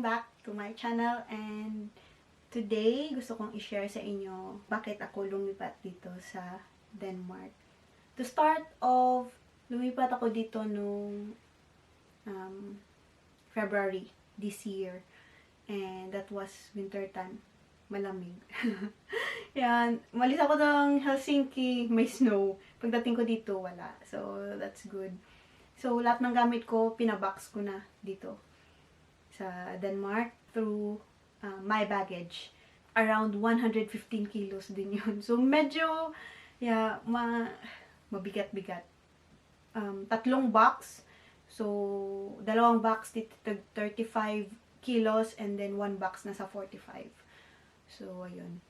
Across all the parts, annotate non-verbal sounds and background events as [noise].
back to my channel and today gusto kong i-share sa inyo bakit ako lumipat dito sa Denmark. To start off, lumipat ako dito nung um, February this year and that was winter time. Malamig. [laughs] Yan. Malis ako ng Helsinki, may snow. Pagdating ko dito, wala. So, that's good. So, lahat ng gamit ko, pinabox ko na dito sa Denmark through uh, my baggage. Around 115 kilos din yun. So, medyo, yeah, ma mabigat-bigat. Um, tatlong box. So, dalawang box dito, 35 kilos, and then one box nasa 45. So, ayun.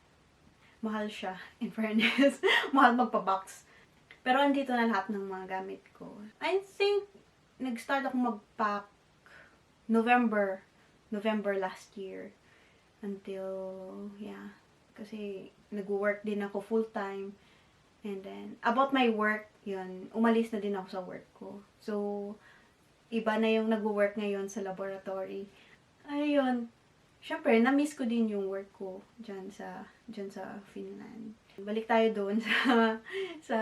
Mahal siya, [laughs] in fairness. Mahal magpa-box. Pero andito na lahat ng mga gamit ko. I think, nag-start ako mag-pack November. November last year. Until, yeah. Kasi, nag-work din ako full-time. And then, about my work, yun, umalis na din ako sa work ko. So, iba na yung nag-work ngayon sa laboratory. Ayun, syempre, na-miss ko din yung work ko dyan sa, dyan sa Finland. Balik tayo doon [laughs] sa, sa,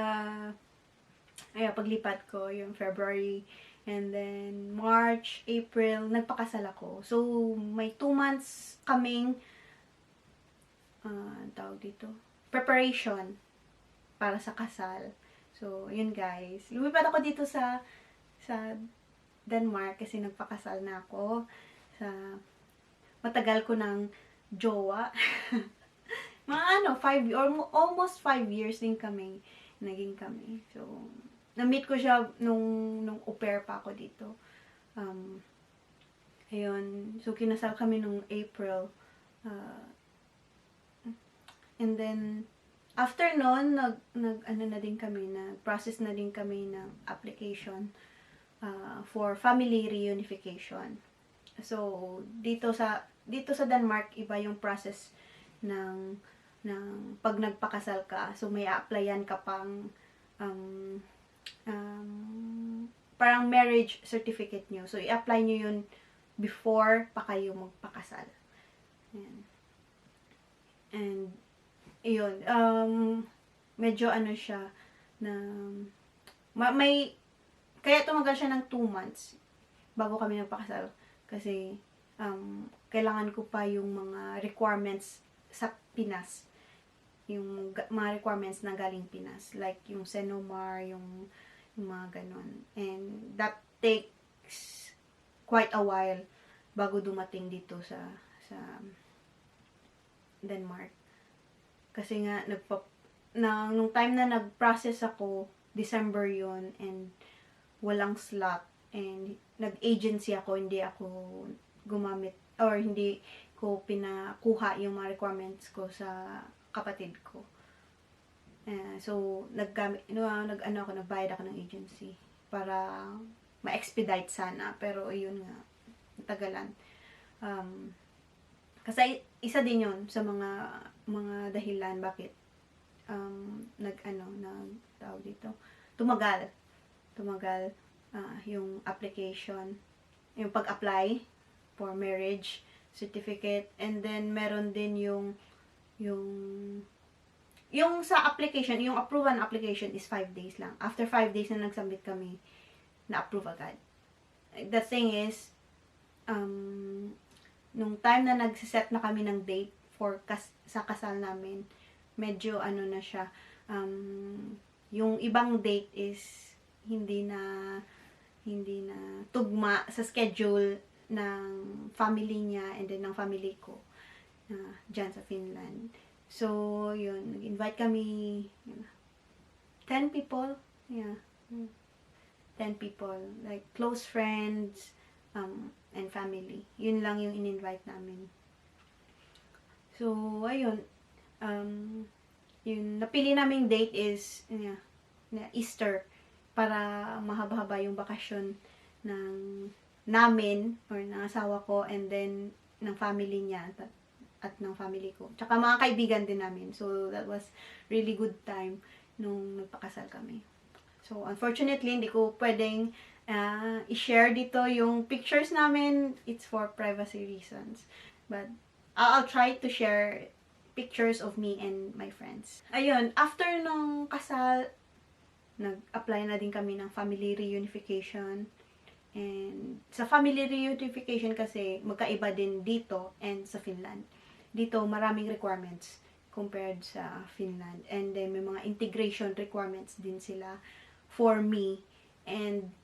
ay, paglipat ko, yung February, and then March, April, nagpakasal ako. So, may two months kaming, uh, tawag dito, preparation para sa kasal. So, yun guys. Lumipat ako dito sa, sa Denmark kasi nagpakasal na ako sa matagal ko ng jowa. [laughs] Mga ano, five, or almost five years din kami, naging kami. So, na-meet ko siya nung, nung au pair pa ako dito. Um, ayun, so kinasal kami nung April. Uh, and then, after nun, nag, nag, ano na din kami, nag-process na din kami ng application uh, for family reunification. So, dito sa dito sa Denmark, iba yung process ng ng pag nagpakasal ka. So, may applyan ka pang um, um, parang marriage certificate nyo. So, i-apply nyo yun before pa kayo magpakasal. Ayan. And, yun, um, medyo ano siya, na, ma- may, kaya tumagal siya ng 2 months bago kami nagpakasal. Kasi, um, kailangan ko pa yung mga requirements sa Pinas. Yung ga- mga requirements na galing Pinas. Like, yung Senomar, yung, yung mga ganon. And, that takes quite a while bago dumating dito sa, sa Denmark. Kasi nga, nagpa, na, nung time na nag-process ako, December yon and walang slot and nag-agency ako, hindi ako gumamit or hindi ko pinakuha yung mga requirements ko sa kapatid ko. Uh, so, naggamit, no, nag, ano ako, nagbayad ako ng agency para ma-expedite sana. Pero, yun nga, tagalan. Um, kasi, isa din yun sa mga, mga dahilan bakit um, nag, ano, nag, tawag dito, tumagal. Tumagal uh, yung application, yung pag-apply for marriage certificate and then meron din yung yung yung sa application, yung approval application is 5 days lang. After 5 days na nag-submit kami, na-approve agad. The thing is, um, nung time na nag-set na kami ng date for kas sa kasal namin, medyo ano na siya, um, yung ibang date is hindi na hindi na tugma sa schedule ng family niya and then ng family ko uh, dyan sa Finland. So, yun, nag-invite kami yun, 10 people, yeah, 10 people, like close friends um, and family. Yun lang yung in-invite namin. So, ayun, um, yung napili naming date is yeah, Easter para mahaba-haba yung bakasyon ng namin or ng asawa ko and then ng family niya at, at ng family ko. Tsaka mga kaibigan din namin. So, that was really good time nung nagpakasal kami. So, unfortunately, hindi ko pwedeng ah, i-share dito yung pictures namin. It's for privacy reasons. But I'll try to share pictures of me and my friends. Ayun, after nung kasal, nag-apply na din kami ng family reunification. And sa family reunification kasi, magkaiba din dito and sa Finland. Dito, maraming requirements compared sa Finland. And then, may mga integration requirements din sila for me. And,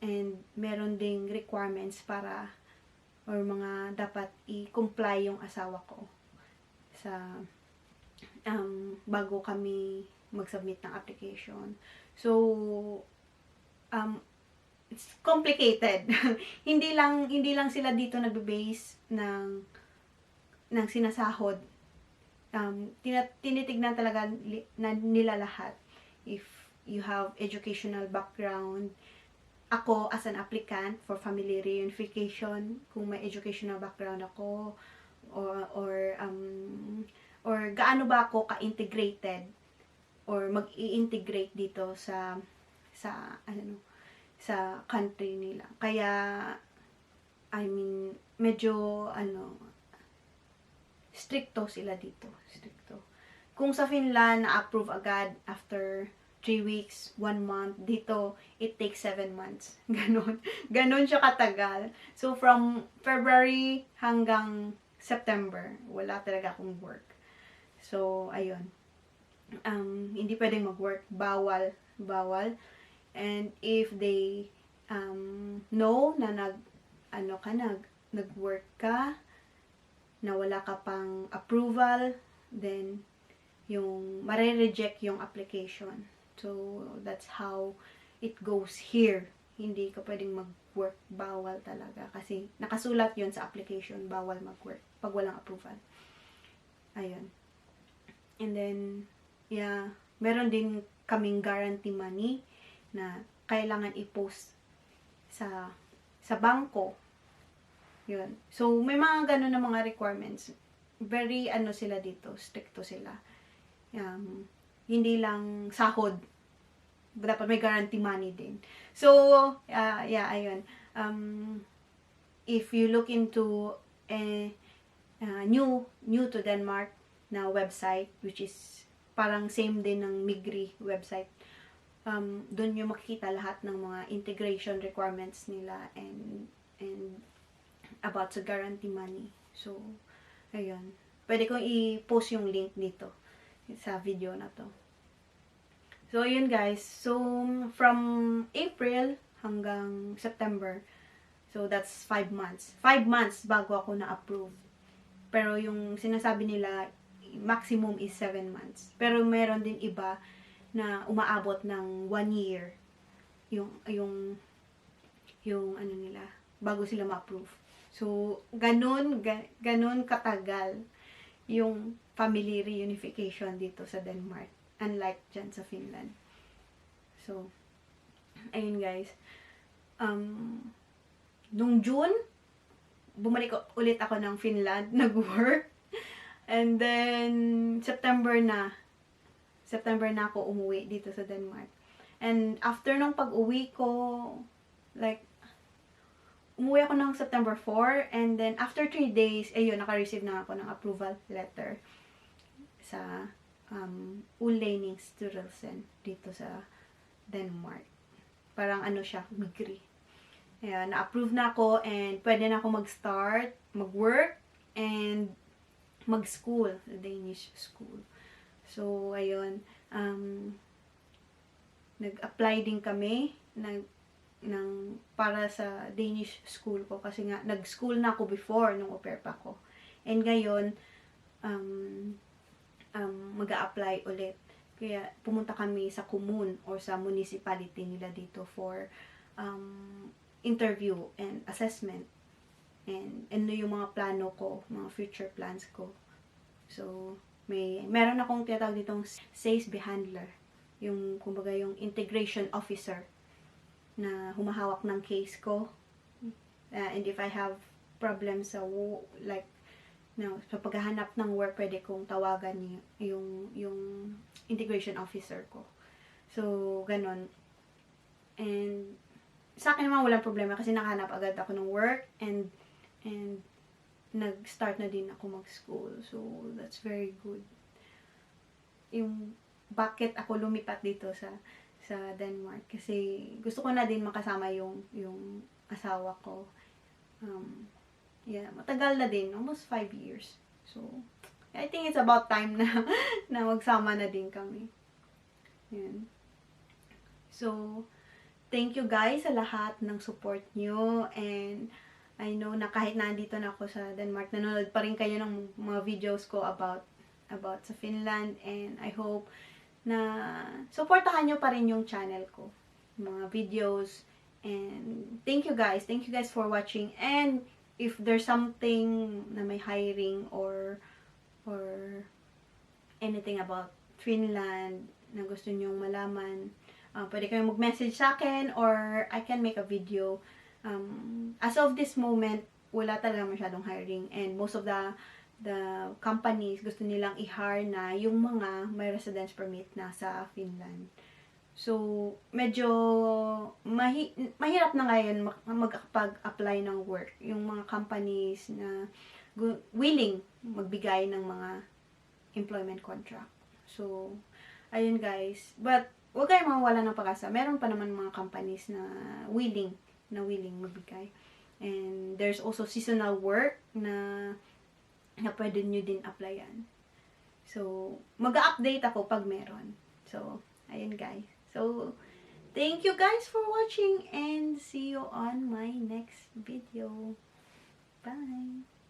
and meron ding requirements para or mga dapat i-comply yung asawa ko sa um, bago kami mag-submit ng application. So, um, it's complicated. [laughs] hindi lang hindi lang sila dito nagbe-base ng ng sinasahod. Um, tina- talaga li- na nila lahat. If you have educational background, ako as an applicant for family reunification, kung may educational background ako, or, or, um, or gaano ba ako ka-integrated or mag-i-integrate dito sa sa ano sa country nila. Kaya I mean medyo ano stricto sila dito, stricto. Kung sa Finland na-approve agad after 3 weeks, 1 month, dito it takes 7 months. [laughs] Ganon. Ganon siya katagal. So from February hanggang September, wala talaga akong work. So ayun um, hindi pwedeng mag-work. Bawal. Bawal. And if they um, know na nag, ano ka, nag, nag-work ka, na wala ka pang approval, then yung mare-reject yung application. So, that's how it goes here. Hindi ka pwedeng mag-work. Bawal talaga. Kasi nakasulat yon sa application. Bawal mag-work pag walang approval. Ayun. And then, yeah, meron din kaming guarantee money na kailangan i-post sa sa bangko. Yun. So, may mga ganun na mga requirements. Very, ano sila dito, stricto sila. Um, hindi lang sahod. Dapat may guarantee money din. So, uh, yeah, ayun. Um, if you look into a uh, new new to Denmark na website which is parang same din ng Migri website. Um, doon nyo makikita lahat ng mga integration requirements nila and and about sa guarantee money. So, ayun. Pwede kong i-post yung link dito sa video na to. So, ayun guys. So, from April hanggang September, so that's 5 months. 5 months bago ako na-approve. Pero yung sinasabi nila, maximum is 7 months. Pero meron din iba na umaabot ng 1 year yung yung yung ano nila bago sila ma-approve. So, ganun, ga, ganun katagal yung family reunification dito sa Denmark. Unlike dyan sa Finland. So, ayun guys. Um, nung June, bumalik ulit ako ng Finland, [laughs] nag-work. And then, September na, September na ako umuwi dito sa Denmark. And after nung pag-uwi ko, like, umuwi ako ng September 4, and then after 3 days, ayun, naka-receive na ako ng approval letter sa um, Ulening Styrelsen dito sa Denmark. Parang ano siya, migri. Ayan, na-approve na ako and pwede na ako mag-start, mag-work, and mag-school, Danish school. So, ayun, um, nag-apply din kami nag, ng, para sa Danish school ko kasi nga, nag-school na ako before nung au pa ko. And ngayon, um, um, mag apply ulit. Kaya pumunta kami sa commune or sa municipality nila dito for um, interview and assessment and ano yung mga plano ko, mga future plans ko. So, may meron akong tinatawag ditong sales handler, yung kumbaga yung integration officer na humahawak ng case ko. Uh, and if I have problems sa wo- like no, sa paghahanap ng work, pwede kong tawagan yung yung integration officer ko. So, ganun. And sa akin naman walang problema kasi nakahanap agad ako ng work and and nag-start na din ako mag-school. So, that's very good. Yung bakit ako lumipat dito sa sa Denmark kasi gusto ko na din makasama yung yung asawa ko. Um, yeah, matagal na din, almost five years. So, I think it's about time na [laughs] na magsama na din kami. Yan. So, thank you guys sa lahat ng support nyo and I know na kahit nandito na ako sa Denmark, nanonood pa rin kayo ng mga videos ko about about sa Finland and I hope na supportahan nyo pa rin yung channel ko. Mga videos and thank you guys. Thank you guys for watching and if there's something na may hiring or or anything about Finland na gusto nyong malaman, uh, pwede kayong mag-message sa akin or I can make a video. Um, as of this moment, wala talaga masyadong hiring and most of the the companies gusto nilang i-hire na yung mga may residence permit na sa Finland. So, medyo mahi- mahirap na ngayon mag- magkapag-apply ng work. Yung mga companies na willing magbigay ng mga employment contract. So, ayun guys. But, huwag kayong mawala ng pag-asa. Meron pa naman mga companies na willing, na willing magbigay. And there's also seasonal work na na pwede nyo din applyan. So, mag-update ako pag meron. So, ayun guys. So, thank you guys for watching and see you on my next video. Bye!